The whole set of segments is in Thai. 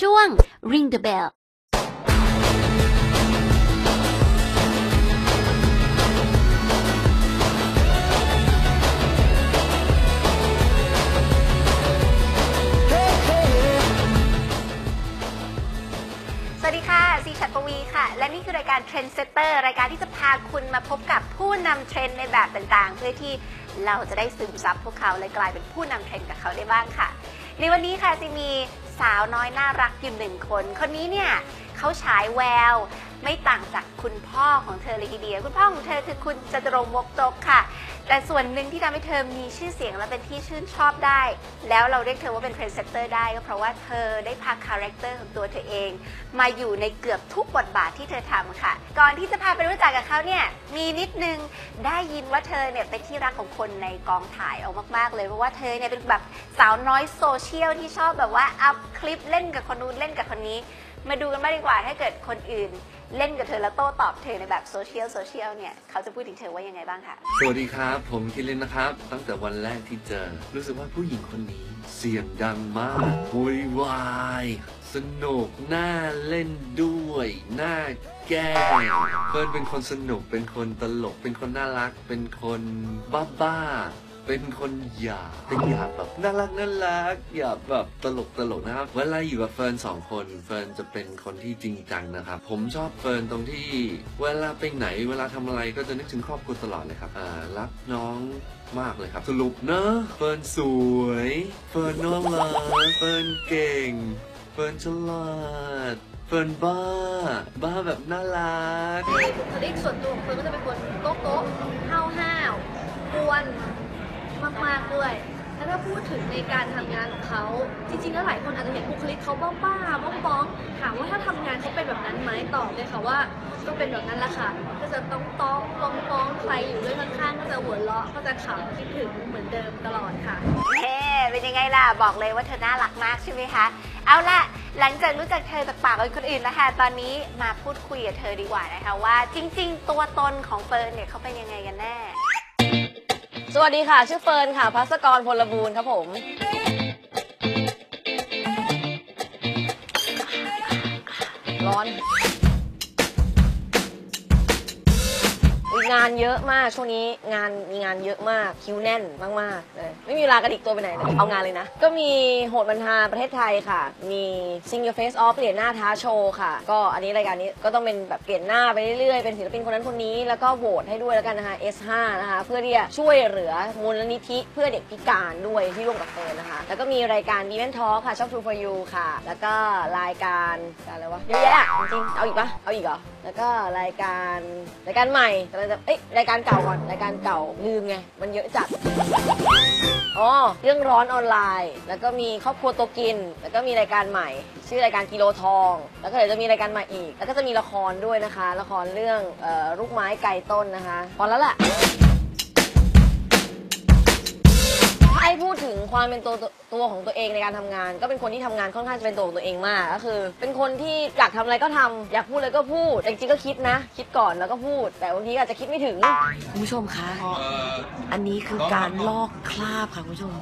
ช่วง Ring the Bell สวัสดีค่ะซีชัดปวีค่ะ และนี่คือรายการ Trend Setter รายการที่จะพาคุณมาพบกับผู้นำเทรนด์ในแบบต่างๆ เพื่อที่เราจะได้ซึมซับพวกเขาและกลายเป็นผู้นำเทรนด์กับเขาได้บ้างค่ะ ในวันนี้ค่ะจะมี สาวน้อยน่ารักอยู่หนึ่งคน คนนี้เนี่ยเขาฉายแวว ไม่ต่างจากคุณพ่อของเธอเลยทีเดียวคุณพ่อของเธอคือคุณจตุรงค์วกจกค่ะ แต่ส่วนหนึ่งที่ทำให้เธอมีชื่อเสียงและเป็นที่ชื่นชอบได้ แล้วเราเรียกเธอว่าเป็นเทรนเซตเตอร์ได้ก็เพราะว่าเธอได้พาคาแรคเตอร์ของตัวเธอเอง มาอยู่ในเกือบทุกบทบาทที่เธอทำค่ะ ก่อนที่จะพาไปรู้จักกับเขาเนี่ยมีนิดนึงได้ยินว่าเธอเนี่ยเป็นที่รักของคนในกองถ่ายเอามาก ๆ เลยเพราะว่าเธอเนี่ยเป็นแบบสาวน้อยโซเชียลที่ชอบแบบว่าอัพคลิปเล่นกับคนนู้นเล่นกับคนนี้ มาดูกันบ้างดีกว่าถ้าเกิดคนอื่นเล่นกับเธอแล้วโต้ตอบเธอในแบบโซเชียลโซเชียลเนี่ยเขาจะพูดถึงเธอว่ายังไงบ้างคะสวัสดีครับ ผมคิรินนะครับ ตั้งแต่วันแรกที่เจอ รู้สึกว่าผู้หญิงคนนี้ เสียงดังมากวุ่นวายสนุกน่าเล่นด้วยน่าแก้เพื่อนเป็นคนสนุกเป็นคนตลก เป็นคนน่ารัก เป็นคนบ้าบ้า เป็นคนหยาบเป็นหยาบแบบน่ารักน่ารักหยาบแบบตลกตลกนะครับ เวลาอยู่กับเฟิร์นสองคน เฟิร์นจะเป็นคนที่จริงจังนะครับ ผมชอบเฟิร์นตรงที่ เวลาไปไหนเวลาทำอะไรก็จะนึกถึงครอบครัวตลอดเลยครับอ่ารักน้องมากเลยครับ สรุปเนอะเฟิร์นสวย เฟิร์นน่ารักเฟิร์นเก่ง เฟิร์นฉลาดเฟิร์นบ้า บ้าแบบน่ารักในบุคลิกส่วนตัวของเฟิร์นก็จะเป็นคนโต๊ะโต๊ะห้าวห้าวกวน มากๆด้วยแล้วถ้าพูดถึงในการทำงานของเขาจริงๆแล้วหลายคนอาจจะเห็นบุคลิกเขาบ้าบ้าบ้องบ้องถามว่าถ้าทำงานเขาเป็นแบบนั้นไหมตอบเลยค่ะว่าก็เป็นแบบนั้นแหละค่ะ ก็จะต้องต้องบ้องบ้องใครอยู่ด้วยข้างๆก็จะหัวเราะก็จะขำคิดถึงเหมือนเดิมตลอดค่ะเฮ้เป็นยังไงล่ะบอกเลยว่าเธอน่ารักมากใช่ไหมคะเอาล่ะหลังจากรู้จักเธอจากปากคนอื่นนะคะตอนนี้มาพูดคุยกับเธอดีกว่านะคะว่า จริง ๆ ตัวตนของเฟิร์นเนี่ยเขาเป็นยังไงกันแน่ สวัสดีค่ะ ชื่อเฟิร์นค่ะ พัสกรพลบูรณ์ครับผม ร้อน งานเยอะมากช่วงนี้งานมีงานเยอะมากคิวแน่นมากๆเลยไม่มีเวลากระดิกตัวไปไหนเลยเอางานเลยนะ ก็มีโหดบรรทาประเทศไทยค่ะ มี Sing Your Face Off เปลี่ยนหน้าท้าโชว์ค่ะ ก็อันนี้รายการนี้ก็ต้องเป็นแบบเปลี่ยนหน้าไปเรื่อยๆ เป็นศิลปินคนนั้นคนนี้แล้วก็โหวตให้ด้วยแล้วกันนะคะ S5 นะคะเพื่อที่จะช่วยเหลือมูลนิธิเพื่อเด็กพิการด้วยที่ร่วมกับเฟิร์นนะคะ แล้วก็มีรายการ b ี v วนทอ k ค่ะช่อง True for You ค่ะ แล้วก็รายการอะไรวะเยอะแยะอะจริงๆเอาอีกปะเอาอีกเหรอแล้วก็รายการรายการใหม่กำลังจะเอ้ยรายการเก่าก่อนรายการเก่าลืมไงมันเยอะจัดอ๋อเรื่องร้อนออนไลน์ แล้วก็มีครอบครัวตัวกิน แล้วก็มีรายการใหม่ ชื่อรายการกิโลทอง แล้วก็เดี๋ยวจะมีรายการใหม่อีก แล้วก็จะมีละครด้วยนะคะ ละครเรื่องเอ่อลูกไม้ไก่ต้นนะคะพอแล้วแหละ ถ้าให้พูดถึงความเป็นตัวตัวของตัวเองในการทำงาน ก็เป็นคนที่ทำงานค่อนข้างจะเป็นตัวของตัวเองมากก็คือ เป็นคนที่อยากทำอะไรก็ทำอยากพูดอะไรก็พูดแต่จริงๆก็คิดนะ คิดก่อนแล้วก็พูด แต่บางทีอาจจะคิดไม่ถึง คุณผู้ชมคะ อันนี้คือการลอกคราบค่ะคุณผู้ชม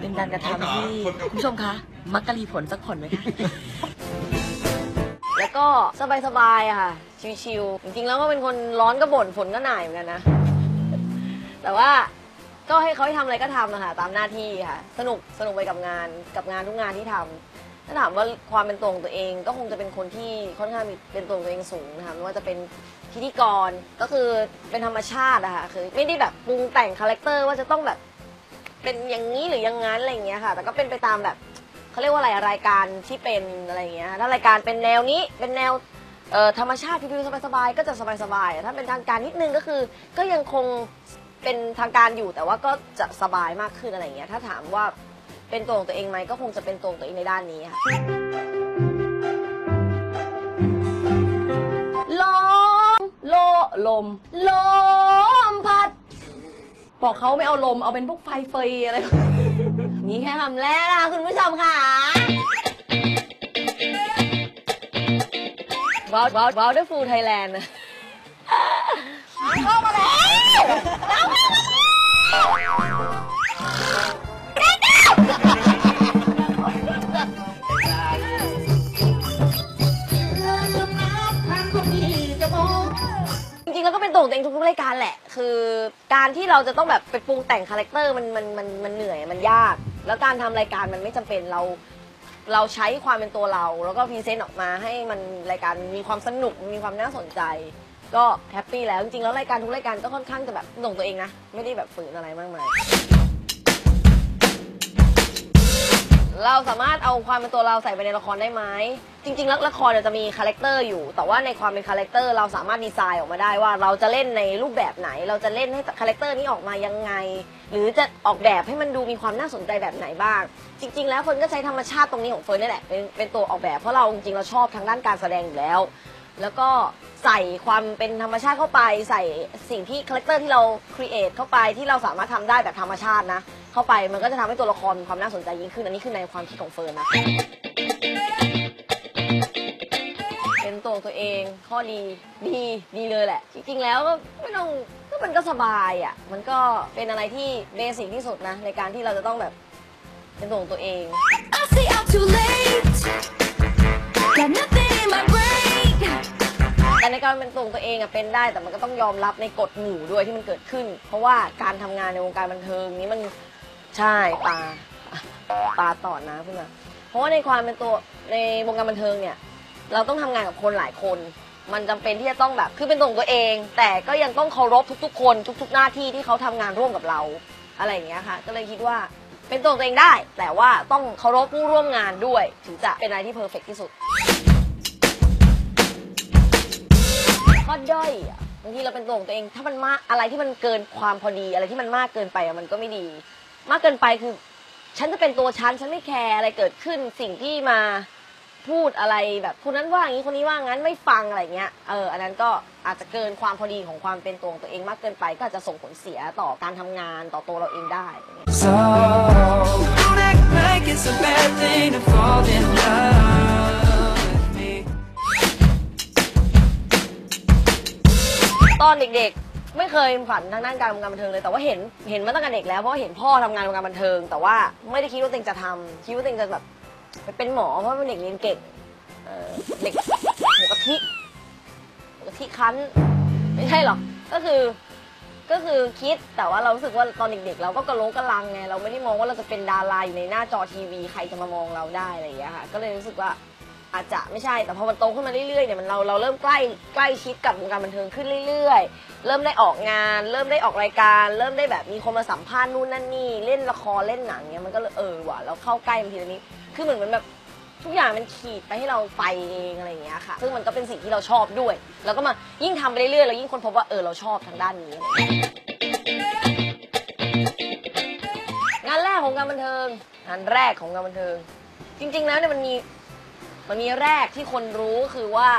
เป็นการกระทำที่คุณผู้ชมคะ มักกะรีผลสักผลไหมคะ แล้วก็สบายๆอะค่ะ ชิวๆจริงๆแล้วก็เป็นคนร้อนก็บ่นฝนก็หน่ายเหมือนกันนะ แต่ว่า ก็ให้เขาให้ทำอะไรก็ทำนะคะตามหน้าที่ค่ะ สนุกสนุกไปกับงานกับงานทุกงานที่ทำถ้าถามว่าความเป็นตัวของตัวเอง ก็คงจะเป็นคนที่ค่อนข้างมีเป็นตัวของตัวเองสูงนะคะไม่ว่าจะเป็นพิธีกรก็คือเป็นธรรมชาติอะค่ะคือไม่ได้แบบปรุงแต่งคาแรคเตอร์ว่าจะต้องแบบ เป็นอย่างนี้หรืออย่างนั้นอะไรอย่างเงี้ยค่ะ แต่ก็เป็นไปตามแบบเขาเรียกว่าอะไรรายการที่เป็นอะไรอย่างเงี้ยถ้ารายการเป็นแนวนี้เป็นแนวเอ่อธรรมชาติพิวๆสบายๆก็จะสบายๆถ้าเป็นทางการนิดนึงก็คือ ก็ยังคง เป็นทางการอยู่แต่ว่าก็จะสบายมากขึ้นอะไรอย่างเงี้ยถ้าถามว่าเป็นตัวของตัวเองไหมก็คงจะเป็นตัวของตัวเองในด้านนี้ค่ะลมโลลมลมพัด บอกเขาไม่เอาลมเอาเป็นพวกไฟเฟยอะไร นี่แค่คำแรกนะคุณผู้ชมค่ะว้าวว้าวว้าวด้วยฟูไทยแลนด์นะเข้า จริงๆแล้วก็เป็นตัวเองทุกๆรายการแหละ คือการที่เราจะต้องแบบไปปรุงแต่งคาแรคเตอร์มันมันมันมันเหนื่อยมันยาก แล้วการทำรายการมันไม่จำเป็นเรา เราใช้ความเป็นตัวเรา แล้วก็พรีเซนต์ออกมาให้มันรายการมีความสนุกมีความน่าสนใจ ก็แฮปปี้แล้วจริงๆแล้วรายการทุกรายการก็ค่อนข้างจะแบบตรงตัวเองนะ ไม่ได้แบบฝืนอะไรมากมาย เราสามารถเอาความเป็นตัวเราใส่ไปในละครได้ไหมจริงๆแล้วละครเนี่ยจะมีคาแรคเตอร์อยู่ แต่ว่าในความเป็นคาแรคเตอร์เราสามารถดีไซน์ออกมาได้ว่า เราจะเล่นในรูปแบบไหน เราจะเล่นให้คาแรคเตอร์นี้ออกมายังไง หรือจะออกแบบให้มันดูมีความน่าสนใจแบบไหนบ้าง จริง ๆ แล้วเฟิร์นก็ใช้ธรรมชาติตรงนี้ของเฟิร์นนี่แหละเป็นเป็นตัวออกแบบเพราะเราจริงๆเราชอบทางด้านการแสดงอยู่แล้ว แล้วก็ใส่ความเป็นธรรมชาติเข้าไป ใส่สิ่งที่คาแรคเตอร์ที่เราครีเอทเข้าไปที่เราสามารถทำได้แบบธรรมชาตินะ เข้าไปมันก็จะทำให้ตัวละครมีความน่าสนใจยิ่งขึ้น อันนี้คือในความคิดของเฟิร์นนะ เป็นตัวของตัวเองข้อดีดีดีเลยแหละ จริงๆแล้วก็ไม่ต้องก็มันก็สบายอะมันก็เป็นอะไรที่เบสิกที่สุดนะ ในการที่เราจะต้องแบบเป็นตัวของตัวเอง I say I'm too late. Got nothing ในการเป็นตัวของตัวเองอะเป็นได้ แต่มันก็ต้องยอมรับในกฎหมู่ด้วยที่มันเกิดขึ้น เพราะว่าการทำงานในวงการบันเทิงนี้มันใช่ปลาปลาต่อนะขึ้นมาเพราะว่าในความเป็นตัวในวงการบันเทิงเนี่ย เราต้องทำงานกับคนหลายคน มันจำเป็นที่จะต้องแบบคือเป็นตัวของตัวเอง แต่ก็ยังต้องเคารพทุกๆ คน ทุก ๆ หน้าที่ที่เขาทำงานร่วมกับเราอะไรอย่างเงี้ยค่ะ ก็เลยคิดว่าเป็นตัวของตัวเองได้ แต่ว่าต้องเคารพผู้ร่วมงานด้วย ถึงจะเป็นอะไรที่เพอร์เฟกที่สุด ข้อด้อยอะบางทีเราเป็นตัวของตัวเอง ถ้ามันมากอะไรที่มันเกินความพอดีอะไรที่มันมากเกินไปอะมันก็ไม่ดี มากเกินไปคือ ฉันจะเป็นตัวฉันฉันไม่แคร์อะไรเกิดขึ้นสิ่งที่มาพูดอะไรแบบคนนั้นว่าอย่างนี้คนนี้ว่างั้นไม่ฟังอะไรเงี้ยเอออันนั้นก็อาจจะเกินความพอดีของความเป็นตัวของตัวเองมากเกินไป ก็อาจจะส่งผลเสียต่อการทำงานต่อตัวเราเองได้ So don't act like it's a bad thing to fall in love อนเด็กๆ ไม่เคยฝันทางด้านการวงารบันเทิงเลย แต่ว่าเห็นเห็นมาตั้งแต่เด็กแล้วเพราะว่าเห็นพ่อทำงานวงการบันเทิง แต่ว่าไม่ได้คิดว่าตัวเองจะทำคิดว่าตัวเองจะแบบไปเป็นหมอเพราะว่าเป็นเด็กเรียนเก่งเออเด็กหมูกะทิหมูกะทิคั้นไม่ใช่หรอกก็คือ ก็คือคิดแต่ว่าเรารู้สึกว่าตอนเด็กๆ เราก็กระโลกกระลังไงเราไม่ได้มองว่าเราจะเป็นดาราอยู่ในหน้าจอทีวีใครจะมามองเราได้อะไรอย่างเงี้ยค่ะก็เลยรู้สึกว่า อาจจะไม่ใช่ แต่พอมันโตขึ้นมาเรื่อยๆเนี่ยมันเราเราเริ่มใกล้ใกล้ชิดกับวงการบันเทิงขึ้นเรื่อยๆ เริ่มได้ออกงาน เริ่มได้ออกรายการ เริ่มได้แบบมีคนมาสัมภาษณ์นู่นนั่นนี่เล่นละครเล่นหนังเนี่ยมันก็เลยเออว่ะเราเข้าใกล้มันทีละนิดคือเหมือนมันแบบทุกอย่างมันขีดไปให้เราไปเองอะไรอย่างเงี้ยค่ะ ซึ่งมันก็เป็นสิ่งที่เราชอบด้วย แล้วก็มายิ่งทำไปเรื่อยๆเรายิ่งคนพบว่าเออเราชอบทางด้านนี้ งานแรกของการบันเทิงงานแรกของการบันเทิง จริงๆแล้วเนี่ยมันมี มันมีแรกที่คนรู้คือว่า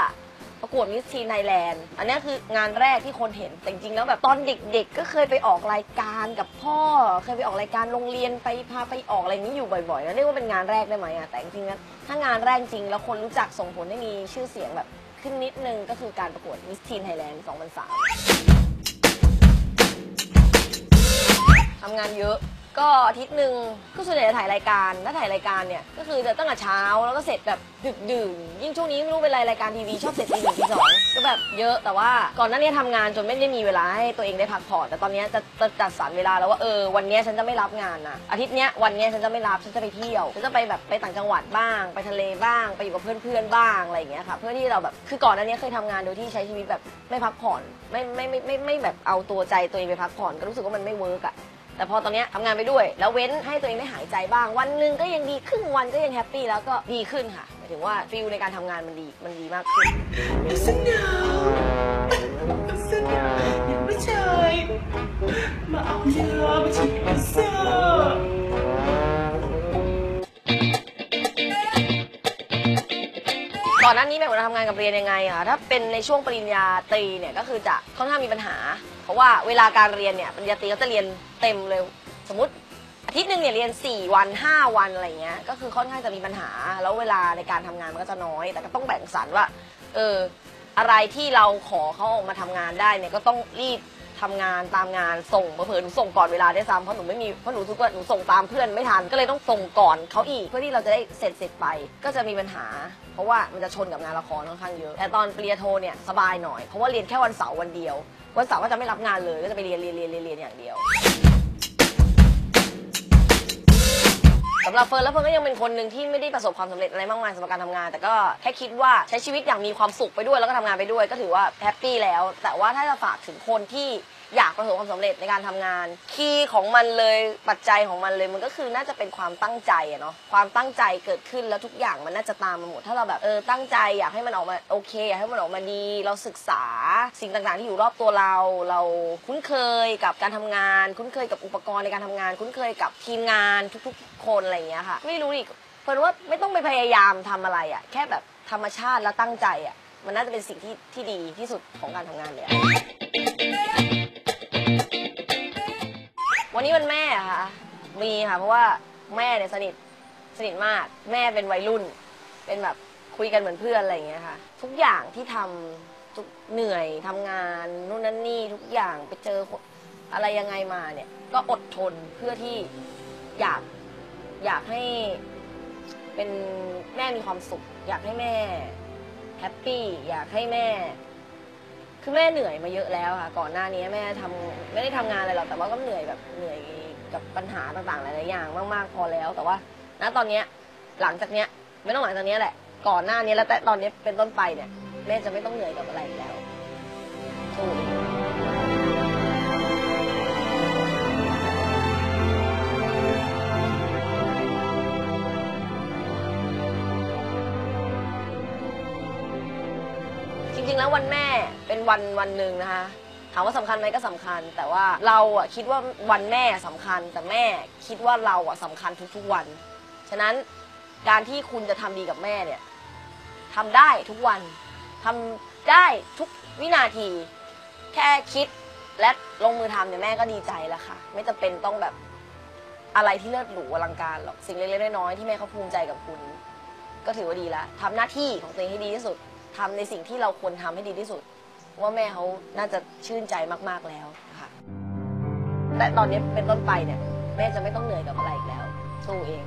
ประกวดมิสทีนไทยแลนด์อันนี้คืองานแรกที่คนเห็นแต่จริงๆแล้วแบบตอนเด็กๆ ก็เคยไปออกรายการกับพ่อ เคยไปออกรายการโรงเรียนไปพาไปออกอะไรนี้อยู่บ่อยๆแล้วเรียกว่าเป็นงานแรกได้ไหมอะแต่จริงๆแล้วถ้างานแรกจริงแล้วคนรู้จักส่งผลให้มีชื่อเสียงแบบขึ้นนิดนึงก็คือการประกวดมิสทีนไทยแลนด์2003ทำงานเยอะ ก็อาทิตย์หนึ่งก็ส่วนใหญ่จะถ่ายรายการถ้าถ่ายรายการเนี่ยก็คือจะตั้งแต่เช้าแล้วก็เสร็จแบบดึกดื่นยิ่งช่วงนี้ไม่รู้เป็นไรรายการทีวีชอบเสร็จตีหนึ่งตีสองก็แบบเยอะแต่ว่าก่อนหน้านี้ทำงานจนไม่ได้มีเวลาให้ตัวเองได้พักผ่อนแต่ตอนนี้จะจะจัดสรรเวลาแล้วว่าเออวันเนี้ยฉันจะไม่รับงานนะอาทิตย์เนี้ยวันเนี้ยฉันจะไม่รับฉันจะไปเที่ยวฉันจะไปแบบไปต่างจังหวัดบ้าง ไปทะเลบ้าง ไปอยู่กับเพื่อนๆบ้างอะไรอย่างเงี้ยค่ะเพื่อที่เราแบบคือก่อนหน้านี้เคยทำงานโดยที่ใช้ชีวิตแบบไม่พักผ่อนไม่ไม่ไม่ไม่ไม่แบบเอาตัวใจตัวเองไปพักผ่อนก็รู้สึกว่ามันไม่เวิร์กอะ แต่พอตอนเนี้ยทำงานไปด้วย แล้วเว้นให้ตัวเองได้หายใจบ้าง วันหนึ่งก็ยังดีครึ่งวันก็ยังแฮปปี้แล้วก็ดีขึ้นค่ะหมายถึงว่าฟิลในการทำงานมันดีมันดีมากขึ้น Listen now Listen now ยังไม่ใช่มาเอาเธอมาฉีดพิซซ่า ก่อนหน้านี้แม่ว่าทำงานกับเรียนยังไงอะถ้าเป็นในช่วงปริญญาตรีเนี่ยก็คือจะค่อนข้างมีปัญหา เพราะว่าเวลาการเรียนเนี่ยปริญญาตรีก็จะเรียนเต็มเลย สมมติอาทิตย์หนึ่งเนี่ยเรียน 4 วัน 5 วันอะไรเงี้ยก็คือค่อนข้างจะมีปัญหา แล้วเวลาในการทำงานมันก็จะน้อย แต่ก็ต้องแบ่งสรรว่าเอออะไรที่เราขอเขาออกมาทำงานได้เนี่ยก็ต้องรีบ ทำงานตามงานส่งเผื่อๆหนูส่งก่อนเวลาได้วยซ้ำเพราะหนูไม่มีเพราะหนูทุกว่าหนูส่งตามเพื่อนไม่ทันก็เลยต้องส่งก่อนเขาอีกเพื่อที่เราจะได้เสร็จเสร็จไป ก็จะมีปัญหา เพราะว่ามันจะชนกับงานละครค่อนข้างเยอะ แต่ตอนปริญญาโทเนี่ยสบายหน่อยเพราะว่าเรียนแค่วันเสาร์วันเดียว วันเสาร์ก็จะไม่รับงานเลยก็จะไปเรียนเรียนเรียนเรียนเรียนอย่างเดียว สำหรับเฟิร์นแล้วเฟิร์นก็ยังเป็นคนหนึ่งที่ไม่ได้ประสบความสำเร็จอะไรมากมายสำหรับการทำงาน แต่ก็แค่คิดว่าใช้ชีวิตอย่างมีความสุขไปด้วยแล้วก็ทำงานไปด้วย ก็ถือว่าแฮปปี้แล้ว แต่ว่าถ้าจะฝากถึงคนที่ อยากประสบความสำเร็จในการทำงาน คีย์ของมันเลยปัจจัยของมันเลยมันก็คือน่าจะเป็นความตั้งใจอะเนาะความตั้งใจเกิดขึ้นแล้วทุกอย่างมันน่าจะตามมาหมดถ้าเราแบบเออตั้งใจอยากให้มันออกมาโอเคอยากให้มันออกมาดี เราศึกษาสิ่งต่างๆ ที่อยู่รอบตัวเรา เราคุ้นเคยกับการทำงาน คุ้นเคยกับอุปกรณ์ในการทำงาน คุ้นเคยกับทีมงานทุกๆ คนอะไรอย่างเงี้ยค่ะ ไม่รู้ดิเฟิร์นว่าไม่ต้องไปพยายามทำอะไรอะแค่แบบธรรมชาติแล้วตั้งใจอะมันน่าจะเป็นสิ่งที่ที่ดีที่สุดของการทำงานเลยอะ วันนี้วันแม่อะค่ะ มีค่ะ เพราะว่าแม่เนี่ยสนิทสนิทมาก แม่เป็นวัยรุ่น เป็นแบบคุยกันเหมือนเพื่อนอะไรอย่างเงี้ยค่ะ ทุกอย่างที่ทำทุกเหนื่อยทำงานนู่นนั่นนี่ทุกอย่างไปเจอคนอะไรยังไงมาเนี่ย ก็อดทนเพื่อที่อยากอยากให้เป็นแม่มีความสุข อยากให้แม่แฮปปี้อยากให้แม่ คือแม่เหนื่อยมาเยอะแล้วค่ะ ก่อนหน้านี้แม่ทำไม่ได้ทำงานอะไรหรอกแต่ว่าก็เหนื่อยแบบเหนื่อยกับปัญหาต่างๆหลายๆอย่างมากๆพอแล้ว แต่ว่าณตอนเนี้ยหลังจากเนี้ยไม่ต้องหลังจากเนี้ยแหละ ก่อนหน้านี้แล้วแต่ตอนนี้เป็นต้นไปเนี่ย แม่จะไม่ต้องเหนื่อยกับอะไรอีกแล้ว เป็นวันวันหนึ่งนะคะถามว่าสำคัญไหมก็สำคัญ แต่ว่าเราอะคิดว่าวันแม่สำคัญ แต่แม่คิดว่าเราอะสำคัญทุกๆวัน ฉะนั้นการที่คุณจะทำดีกับแม่เนี่ยทำได้ทุกวันทำได้ทุกวินาที แค่คิดและลงมือทำเนี่ยแม่ก็ดีใจแล้วค่ะ ไม่จำเป็นต้องแบบอะไรที่เลิศหรูอลังการหรอกสิ่งเล็กๆน้อยๆที่แม่เขาภูมิใจกับคุณ ก็ถือว่าดีแล้วทำหน้าที่ของตัวเองให้ดีที่สุดทำในสิ่งที่เราควรทำให้ดีที่สุด ว่าแม่เขาน่าจะชื่นใจมากๆแล้วค่ะ แต่ตอนนี้เป็นต้นไปเนี่ย แม่จะไม่ต้องเหนื่อยกับอะไรอีกแล้วสู้เอง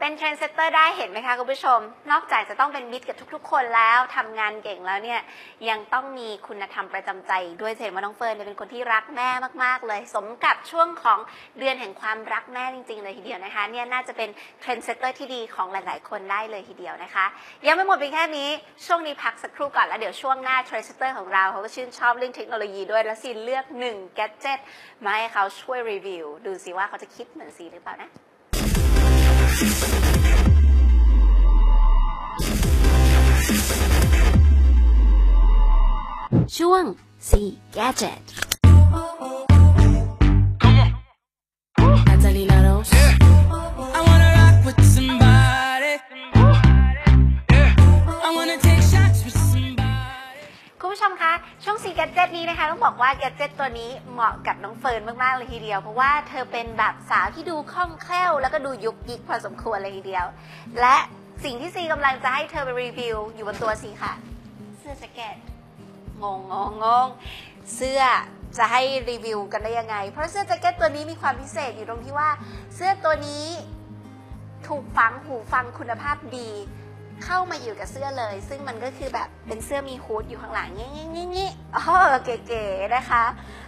เป็นเทรนเซตเตอร์ได้เห็นไหมคะคุณผู้ชม นอกจากจะต้องเป็นมิตรกับทุก ๆ คนแล้วทำงานเก่งแล้วเนี่ย ยังต้องมีคุณธรรมประจำใจอีกด้วยจะเห็นว่าน้องเฟิร์นเนี่ยเป็นคนที่รักแม่มากๆ เลย สมกับช่วงของเดือนแห่งความรักแม่จริง ๆ เลยทีเดียวนะคะ เนี่ยน่าจะเป็นเทรนเซตเตอร์ที่ดีของหลาย ๆ คนได้เลยทีเดียวนะคะ ยังไม่หมดเพียงแค่นี้ ช่วงนี้พักสักครู่ก่อนแล้วเดี๋ยวช่วงหน้าเทรนเซตเตอร์ของเราเขาก็ชื่นชอบเรื่องเทคโนโลยีด้วยแล้วซีเลือกหนึ่งแกจิตมาให้เขาช่วยรีวิวดูสิว่าเขาจะคิดเหมือนซีหรือเปล่านะ ช่วง C Gadget ผู้ชมคะช่วง C Gadget นี้นะคะต้องบอกว่า g a d g e ตัวนี้เหมาะกับน้องเฟิร์นมากๆเลยทีเดียว เพราะว่าเธอเป็นแบบสาวที่ดูคล่องแคล่ว แล้วก็ดูยุกยิกพอสมควรเลยทีเดียว และสิ่งที่ซีกำลังจะให้เธอไปรีวิวอยู่บนตัวซีค่ะ เสื้อแจ็คเก็ตงงงงงงเสื้อจะให้รีวิวกันได้ยังไง เพราะเสื้อแจ็คเก็ตตัวนี้มีความพิเศษอยู่ตรงที่ว่า เสื้อตัวนี้ถูกฝังหูฟังคุณภาพดี เข้ามาอยู่กับเสื้อเลย ซึ่งมันก็คือแบบเป็นเสื้อมีฮูดอยู่ข้างหลังงี้งี้งี้งี้อ๋อเก๋ๆนะคะ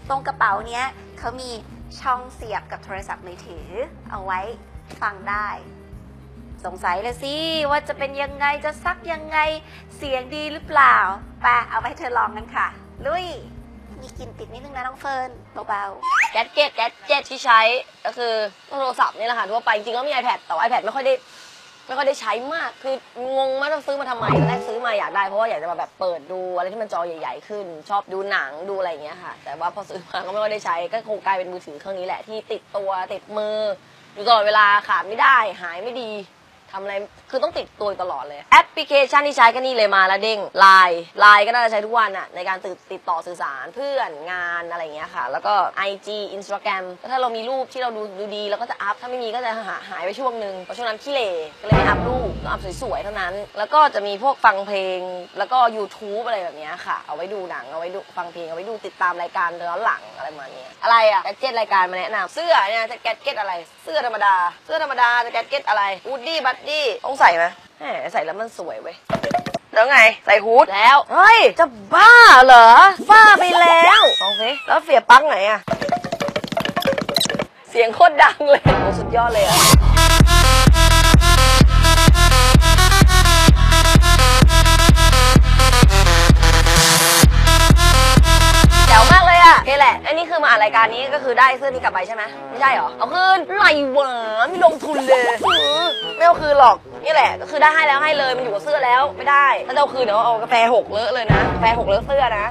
ตรงกระเป๋าเนี้ยเขามีช่องเสียบกับโทรศัพท์มือถือ เอาไว้ฟังได้ สงสัยเลยสิว่าจะเป็นยังไงจะซักยังไงเสียงดีหรือเปล่าไปเอาไปให้เธอลองกันค่ะ ลุยมีกลิ่นติดนิดนึงนะน้องเฟิร์นเบาๆแกดเก็ตแกดเจ็ตที่ใช้ก็คือโทรศัพท์นี่แหละค่ะทั่วไปจริงๆก็มี iPad แต่ว่า iPad ไม่ค่อยได้ ไม่ค่อยได้ใช้มาก คืองงมากต้องซื้อมาทำไมตอนแรกซื้อมาอยากได้เพราะว่าอยากจะมาแบบเปิดดูอะไรที่มันจอใหญ่ ๆ ขึ้น ชอบดูหนังดูอะไรอย่างเงี้ยค่ะ แต่ว่าพอซื้อมาก็ไม่ค่อยได้ใช้ ก็คงกลายเป็นมือถือเครื่องนี้แหละที่ติดตัวติดมืออยู่ตลอดเวลาขาดไม่ได้หายไม่ดี ทำอะไรคือต้องติดตัวอยู่ตลอดเลยแอปพลิเคชันที่ใช้ก็นี่เลยมาแล้วเด้งไลน์ไลน์ก็น่าจะใช้ทุกวันอะในการติดติดต่อสื่อสารเพื่อนงานอะไรเงี้ยค่ะ แล้วก็ IG Instagram ก็ถ้าเรามีรูปที่เราดูดูดีเราก็จะอัพถ้าไม่มีก็จะหาหายไปช่วงหนึ่งเพราะช่วงนั้นขี้เหร่ก็เลยไม่อัพรูปก็อัพสวยๆเท่านั้น แล้วก็จะมีพวกฟังเพลง แล้วก็ YouTube อะไรแบบเนี้ยค่ะ เอาไว้ดูหนังเอาไว้ดูฟังเพลงเอาไว้ดูติดตามรายการย้อนหลังอะไรประมาณเนี้ยอะไรอะแกดเก็ตรายการมาแนะนำเสื้อเนี่ยจะแกดเก็ตอะไร เสื้อธรรมดา เสื้อธรรมดาจะแกเก็ตอะไรวูดดี้บัดดี้ต้องใส่ไหมแหมใส่แล้วมันสวยเว้ยแล้วไงใส่ฮูดแล้วเฮ้ยจะบ้าเหรอบ้าไปแล้วลองสิแล้วเสียบปลั๊กไหนอะเสียงโคตรดังเลยโอ้สุดยอดเลยอะ ลยอะโอเคแหละอันนี้คือมาอ่านรายการนี้ก็คือได้เสื้อนี้กลับไปใช่ไหมไม่ใช่หรอ เอาคืนไรวะไม่ลงทุนเลยไม่เอาคืนหรอกนี่แหละก็คือได้ให้แล้วให้เลยมันอยู่กับเสื้อแล้วไม่ได้ถ้าเอาคืนเดี๋ยวเอากาแฟหกเลอะเลยนะกาแฟหกเลอะเสื้อนะ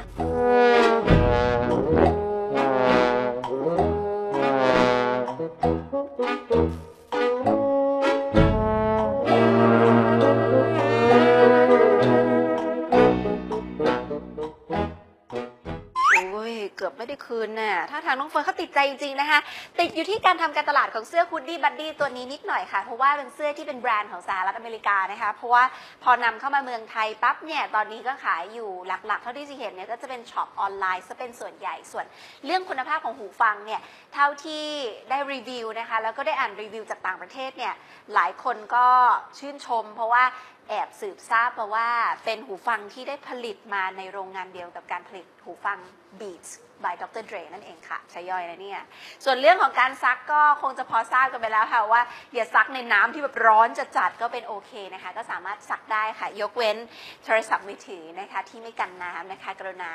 ได้คืนน่ะถ้าทางน้องเฟิร์นเขาติดใจจริงๆนะคะ ติดอยู่ที่การทำการตลาดของเสื้อคูดดี้บัดดี้ตัวนี้นิดหน่อยค่ะ เพราะว่าเป็นเสื้อที่เป็นแบรนด์ของสหรัฐอเมริกานะคะ เพราะว่าพอนำเข้ามาเมืองไทยปั๊บเนี่ย ตอนนี้ก็ขายอยู่หลักๆ เท่าที่จะเห็นเนี่ยก็จะเป็นช็อปออนไลน์ซะเป็นส่วนใหญ่ ส่วนเรื่องคุณภาพของหูฟังเนี่ย เท่าที่ได้รีวิวนะคะ แล้วก็ได้อ่านรีวิวจากต่างประเทศเนี่ย หลายคนก็ชื่นชม เพราะว่า แอบสืบทราบมาว่าเป็นหูฟังที่ได้ผลิตมาในโรงงานเดียวกับการผลิตหูฟัง Beats by Dr. Dre นั่นเองค่ะใช้ย่อยนะเนี่ย ส่วนเรื่องของการซักก็คงจะพอทราบกันไปแล้วค่ะว่าอย่าซักในน้ำที่แบบร้อนจะจัดๆก็เป็นโอเคนะคะ ก็สามารถซักได้ค่ะ ยกเว้นโทรศัพท์มือถือนะคะที่ไม่กันน้ำนะคะ กรุณา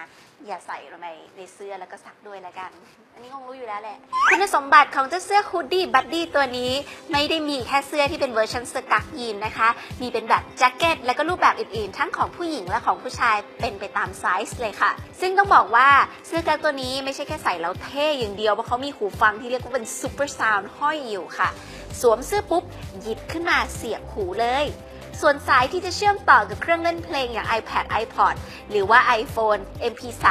อย่าใส่ลงไปในเสื้อแล้วก็ซักด้วยละกันอันนี้คงรู้อยู่แล้วแหละ คุณสมบัติของเจ้าเสื้อคูดดี้บัดดี้ตัวนี้ ไม่ได้มีแค่เสื้อที่เป็นเวอร์ชันสกักยีนนะคะ มีเป็นแบบแจ็คเก็ตและก็รูปแบบอื่นๆ ทั้งของผู้หญิงและของผู้ชายเป็นไปตามไซส์เลยค่ะ ซึ่งต้องบอกว่าเสื้อกั๊กตัวนี้ไม่ใช่แค่ใส่แล้วเท่อย่างเดียวเพราะเขามีหูฟังที่เรียกว่าเป็นซูเปอร์ซาวน์ห้อยอยู่ค่ะ สวมเสื้อปุ๊บหยิบขึ้นมาเสียบหูเลย ส่วนสายที่จะเชื่อมต่อกับเครื่องเล่นเพลงอย่าง iPad iPod หรือว่า iPhone MP3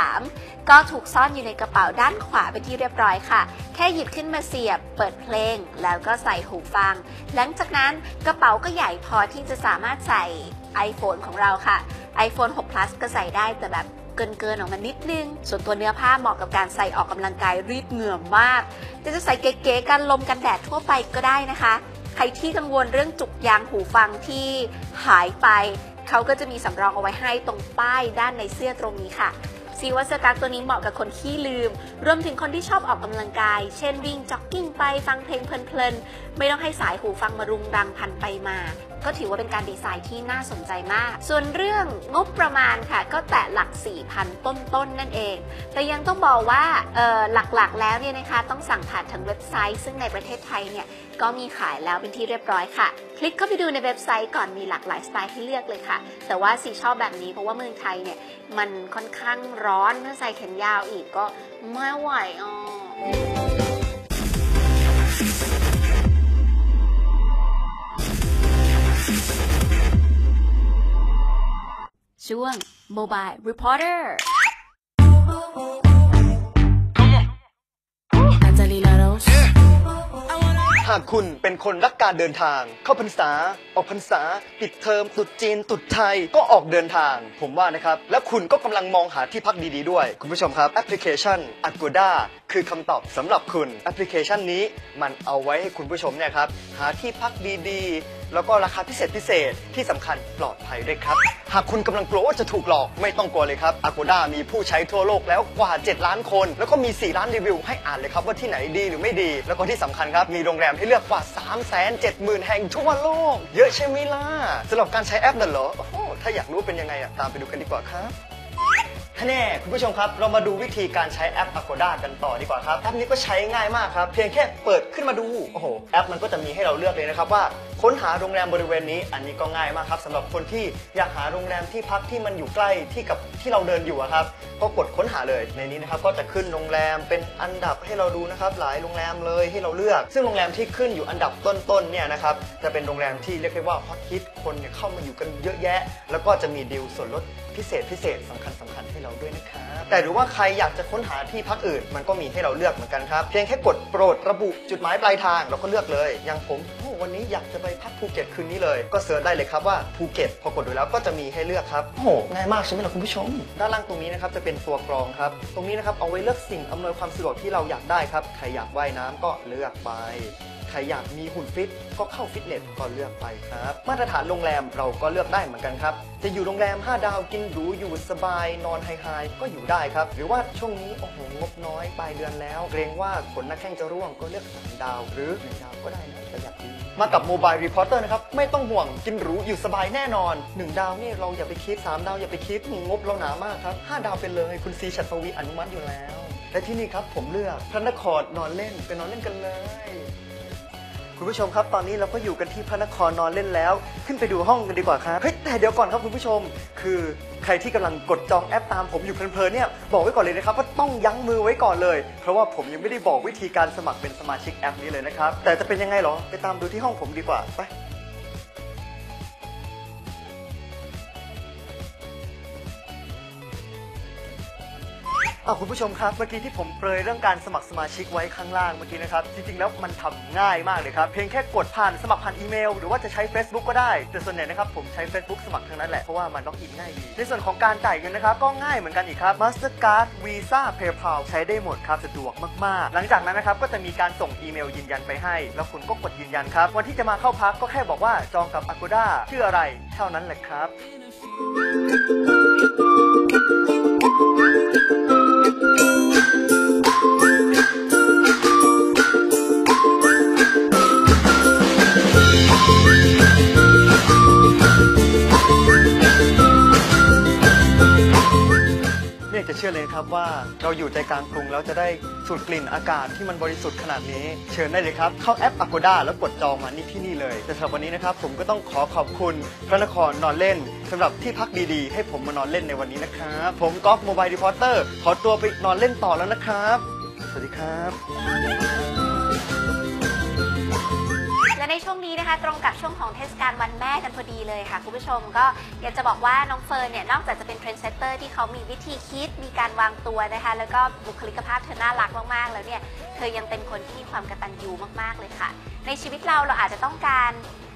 ก็ถูกซ่อนอยู่ในกระเป๋าด้านขวาเป็นที่เรียบร้อยค่ะ แค่หยิบขึ้นมาเสียบ เปิดเพลง แล้วก็ใส่หูฟัง หลังจากนั้นกระเป๋าก็ใหญ่พอที่จะสามารถใส่ iPhone ของเราค่ะ iPhone 6 plus ก็ใส่ได้แต่แบบเกินๆออกมานิดนึง ส่วนตัวเนื้อผ้าเหมาะกับการใส่ออกกำลังกายรีดเหงื่อมากแต่จะใส่เก๋ๆกันลมกันแดดทั่วไปก็ได้นะคะ ใครที่กังวลเรื่องจุกยางหูฟังที่หายไป เขาก็จะมีสำรองเอาไว้ให้ตรงป้ายด้านในเสื้อตรงนี้ค่ะซีวัสื้อกั๊กตัวนี้เหมาะกับคนขี้ลืม รวมถึงคนที่ชอบออกกำลังกาย เช่นวิ่งจ็อกกิ้งไปฟังเพลงเพลินๆ ไม่ต้องให้สายหูฟังมารุงรังพันไปมา ก็ถือว่าเป็นการดีไซน์ที่น่าสนใจมาก ส่วนเรื่องงบประมาณค่ะ ก็แตะหลัก 4,000 ต้นๆนนั่นเอง แต่ยังต้องบอกว่าเอ่อหลักๆ แล้วเนี่ยนะคะต้องสั่งผ่านทางเว็บไซต์ ซึ่งในประเทศไทยเนี่ยก็มีขายแล้วเป็นที่เรียบร้อยค่ะ คลิกเข้าไปดูในเว็บไซต์ก่อนมีหลากหลายสไตล์ให้เลือกเลยค่ะ แต่ว่าสีชอบแบบนี้เพราะว่าเมืองไทยเนี่ยมันค่อนข้างร้อนถ้าใส่แขนยาวอีกก็ไม่ไหวอะ ช่วง Mobile Reporter หากคุณเป็นคนรักการเดินทาง เข้าพรรษา ออกพรรษา ปิดเทอมตรุดจีนตรุดไทยก็ออกเดินทาง ผมว่านะครับ และคุณก็กำลังมองหาที่พักดีๆด้วย คุณผู้ชมครับ แอปพลิเคชัน Agoda คือคำตอบสำหรับคุณแอปพลิเคชันนี้ มันเอาไว้ให้คุณผู้ชมเนี่ยครับ หาที่พักดีๆ แล้วก็ราคาพิเศษพิเศษที่สำคัญปลอดภัยด้วยครับ หากคุณกำลังกลัวว่าจะถูกหลอกไม่ต้องกลัวเลยครับ Agoda มีผู้ใช้ทั่วโลกแล้วกว่า 7 ล้านคน แล้วก็มี 4 ล้านรีวิวให้อ่านเลยครับว่าที่ไหนดีหรือไม่ดี แล้วก็ที่สำคัญครับ มีโรงแรมให้เลือกกว่า 3 7 0 0 0 0 แห่งทั่วโลก เยอะใช่ไหมล่ะสำหรับการใช้แอปนั่นเหรอโอ้โหถ้าอยากรู้เป็นยังไงอะตามไปดูกันดีกว่าครับ แน่คุณผู้ชมครับ เรามาดูวิธีการใช้แอป Agoda กันต่อดีกว่าครับ แอปนี้ก็ใช้ง่ายมากครับ เพียงแค่เปิดขึ้นมาดู โอ้โห แอปมันก็จะมีให้เราเลือกเลยนะครับว่าค้นหาโรงแรมบริเวณนี้ อันนี้ก็ง่ายมากครับสำหรับคนที่อยากหาโรงแรมที่พักที่มันอยู่ใกล้ที่กับที่เราเดินอยู่อะครับ ก็กดค้นหาเลย ในนี้นะครับก็จะขึ้นโรงแรมเป็นอันดับให้เราดูนะครับหลายโรงแรมเลยให้เราเลือก ซึ่งโรงแรมที่ขึ้นอยู่อันดับต้นๆเนี่ยนะครับจะเป็นโรงแรมที่เรียกได้ว่าฮอตฮิตคนเนี่ยเข้ามาอยู่กันเยอะแยะ แล้วก็จะมีดีลส่วนลดพิเศษพิเศษสำคัญสำคัญให้เราด้วยนะครับ แต่หรือว่าใครอยากจะค้นหาที่พักอื่น มันก็มีให้เราเลือกเหมือนกันครับ เพียงแค่กดโปรดระบุจุดหมายปลายทางเราก็เลือกเลย อย่างผมโอ้วันนี้อยากจะไปพักภูเก็ตคืนนี้เลย ก็เสิร์ชได้เลยครับว่าภูเก็ตพอกดดูแล้วก็จะมีให้เลือกครับโอ้โหง่ายมากใช่ไหมล่ะคุณผู้ชม ด้านล่างตรงนี้นะครับจะเป็นตัวกรองครับ ตรงนี้นะครับเอาไว้เลือกสิ่งอำนวยความสะดวกที่เราอยากได้ครับ ใครอยากว่ายน้ำก็เลือกไป ใครอยากมีหุ่นฟิตก็เข้าฟิตเนสก็เลือกไปครับ มาตรฐานโรงแรมเราก็เลือกได้เหมือนกันครับ จะอยู่โรงแรม 5 ดาวกินหรูอยู่สบายนอนไฮๆก็อยู่ได้ครับ หรือว่าช่วงนี้โอ้โหงบน้อยปลายเดือนแล้ว เกรงว่าขนน้าแข้งจะร่วงก็เลือก3ดาว หรือ1ดาวก็ได้นะประหยัดดีมากับโมบายรีพอร์เตอร์นะครับ ไม่ต้องห่วงกินหรูอยู่สบายแน่นอน 1 ดาวนี่เราอย่าไปคิด 3 ดาวอย่าไปคิดงบเราหนามากครับ 5 ดาวไปเลยคุณซีชัดปวีอนุมัติอยู่แล้วและที่นี่ครับผมเลือกพระนครนอนเล่นไปนอนเล่นกันเลย คุณผู้ชมครับตอนนี้เราก็อยู่กันที่พระนครนอนเล่นแล้ว ขึ้นไปดูห้องกันดีกว่าครับเฮ้ยแต่เดี๋ยวก่อนครับคุณผู้ชม คือใครที่กำลังกดจองแอปตามผมอยู่เพลินๆเนี่ยบอกไว้ก่อนเลยนะครับว่าต้องยั้งมือไว้ก่อนเลย เพราะว่าผมยังไม่ได้บอกวิธีการสมัครเป็นสมาชิกแอปนี้เลยนะครับแต่จะเป็นยังไงเหรอไปตามดูที่ห้องผมดีกว่าไป อะคุณผู้ชมครับ เมื่อกี้ที่ผมเปรยเรื่องการสมัครสมาชิกไว้ข้างล่างเมื่อกี้นะครับ จริงๆ แล้วมันทำง่ายมากเลยครับ เพียงแค่กดผ่านสมัครผ่านอีเมล หรือว่าจะใช้ Facebook ก็ได้ แต่ส่วนใหญ่นะครับผมใช้ Facebook สมัครทั้งนั้นแหละ เพราะว่ามันล็อกอินง่ายดี ในส่วนของการจ่ายเงินนะครับ ก็ง่ายเหมือนกันอีกครับ Mastercard Visa PayPal ใช้ได้หมดครับสะดวกมากๆ หลังจากนั้นนะครับก็จะมีการส่งอีเมลยืนยันไปให้ แล้วคุณก็กดยืนยันครับวันที่จะมาเข้าพักก็แค่บอกว่าจองกับ Agoda ชื่ออะไรเท่านั้นแหละครับไม่ จะเชื่อเลยครับว่าเราอยู่ใจกลางกรุงแล้วจะได้สูดกลิ่นอากาศที่มันบริสุทธิ์ขนาดนี้ เชิญได้เลยครับ เข้าแอป Agoda แล้วกดจองมานี่ที่นี่เลยแต่สำหรับวันนี้นะครับผมก็ต้องขอขอบคุณพระนครนอนเล่นสำหรับที่พักดีๆ ให้ผมมานอนเล่นในวันนี้นะครับผมกอล์ฟโมบายรีพอร์เตอร์ขอตัวไปนอนเล่นต่อแล้วนะครับ สวัสดีครับ ในช่วงนี้นะคะ ตรงกับช่วงของเทศกาลวันแม่กันพอดีเลยค่ะ คุณผู้ชมก็อยากจะบอกว่าน้องเฟิร์นเนี่ยนอกจากจะเป็นเทรนด์เซตเตอร์ที่เขามีวิธีคิดมีการวางตัวนะคะ แล้วก็บุคลิกภาพเธอน่ารักมากๆ แล้วเนี่ยเธอยังเป็นคนที่มีความกระตัญญูมากๆเลยค่ะ ในชีวิตเราเราอาจจะต้องการ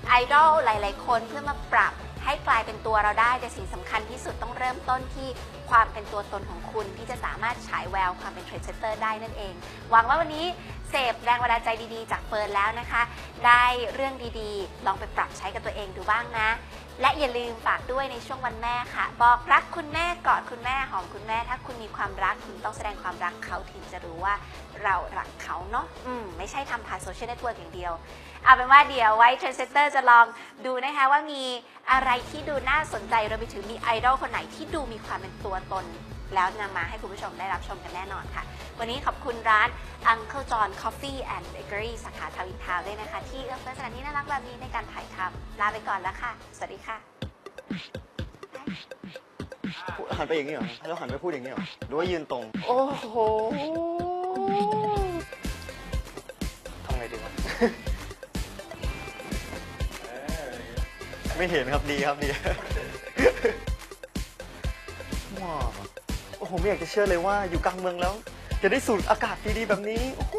ไอดอลหลาย ๆ คนเพื่อมาปรับให้กลายเป็นตัวเราได้แต่สิ่งสำคัญที่สุดต้องเริ่มต้นที่ความเป็นตัวตนของคุณที่จะสามารถฉายแววความเป็นเทรนด์เซตเตอร์ได้นั่นเอง หวังว่าวันนี้ สพแรงบันดาลใจดีๆ จากเฟิร์นแล้วนะคะ ได้เรื่องดีๆ ลองไปปรับใช้กับตัวเองดูบ้างนะ และอย่าลืมฝากด้วยในช่วงวันแม่ค่ะ บอกรักคุณแม่กอดคุณแม่หอมคุณแม่ ถ้าคุณมีความรักคุณต้องแสดงความรักเขาถึงจะรู้ว่าเรารักเขาเนาะอืมไม่ใช่ทำผ่านโซเชียลเน็ตเวิร์กอย่างเดียวเอาเป็นว่าเดี๋ยวไว้เทรนเซเตอร์จะลองดูนะคะว่ามีอะไรที่ดูน่าสนใจเราไปถึงมีไอดอลคนไหนที่ดูมีความเป็นตัวตน แล้วนำมาให้คุณผู้ชมได้รับชมกันแน่นอนค่ะ วันนี้ขอบคุณร้าน Uncle John Coffee and Bakery สาขาทาวินทาวน์ด้วยนะคะ ที่เอื้อเฟื้อสถานที่น่ารักแบบนี้ในการถ่ายทำลาไปก่อนแล้วค่ะ สวัสดีค่ะหันไปอย่างนี้เหรอแล้วหันไปพูดอย่างนี้เหรอหรือว่ายืนตรง โอ้โหทำไงดีวะไม่เห็นครับดีครับดีว้าวโอ้โหไม่อยากจะเชื่อเลยว่าอยู่กลางเมืองแล้ว จะได้สูดอากาศดีๆแบบนี้โอ้โห